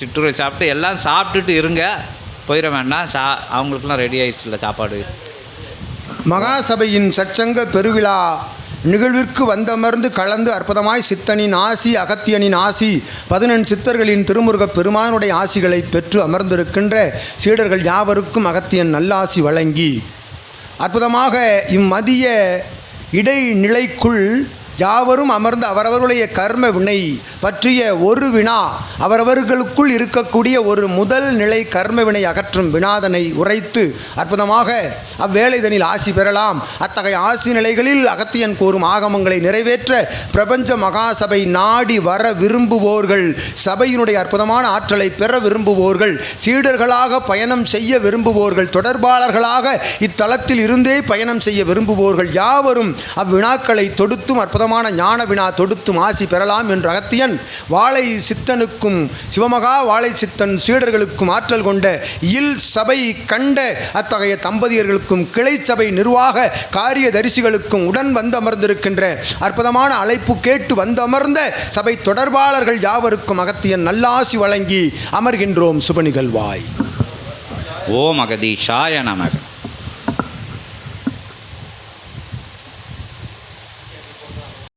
சிற்றுரை சாப்பிட்டு எல்லாம் சாப்பிட்டுட்டு இருங்க. போயிட வேண்டாம். சா அவங்களுக்குலாம் ரெடி ஆயிடுச்சுல சாப்பாடு. மகாசபையின் சற்சங்க பெருவிழா. நிகழ்விற்கு வந்தமர்ந்து கலந்து அற்புதமாய் சித்தனின் ஆசி அகத்தியனின் ஆசி பதினெண் சித்தர்களின் திருமுருகப் பெருமானுடைய ஆசிகளை பெற்று அமர்ந்திருக்கின்ற சீடர்கள் யாவருக்கும் அகத்தியன் நல்லாசி வழங்கி. அற்புதமாக இம்மதிய இடைநிலைக்குள் யாவரும் அமர்ந்து அவரவர்களுடைய கர்ம வினை பற்றிய ஒரு வினா அவரவர்களுக்குள் இருக்கக்கூடிய ஒரு முதல் நிலை கர்மவினை அகற்றும் வினாதனை உரைத்து அற்புதமாக அவ்வேளைதனில் ஆசி பெறலாம். அத்தகைய ஆசி நிலைகளில் அகத்தியன் கூறும் ஆகமங்களை நிறைவேற்ற பிரபஞ்ச மகாசபை நாடி வர விரும்புவோர்கள் சபையினுடைய அற்புதமான ஆற்றலை பெற விரும்புவோர்கள் சீடர்களாக பயணம் செய்ய விரும்புவோர்கள் தொடர்பாளர்களாக இத்தலத்தில் இருந்தே பயணம் செய்ய விரும்புவோர்கள் யாவரும் அவ்வினாக்களை தொடுத்தும் அற்புதமான ஞான வினா தொடுத்தும் ஆசி பெறலாம் என்று அகத்தியன் வாழை சித்தனுக்கும் சிவமகா வாழை சித்தன் சீடர்களுக்கும் ஆற்றல் கொண்ட இல் சபை கண்ட அத்தகைய தம்பதியர்களுக்கும் கிளை சபை நிர்வாக காரிய தரிசிகளுக்கும் உடன் வந்து அமர்ந்திருக்கின்ற அற்புதமான அழைப்பு கேட்டு வந்து அமர்ந்த சபை தொடர்பாளர்கள் யாவருக்கும் அகத்தியன் நல்லாசி வழங்கி அமர்கின்றோம். சுப நிகழ்வாய். ஓம் அகதீஷாய நமக.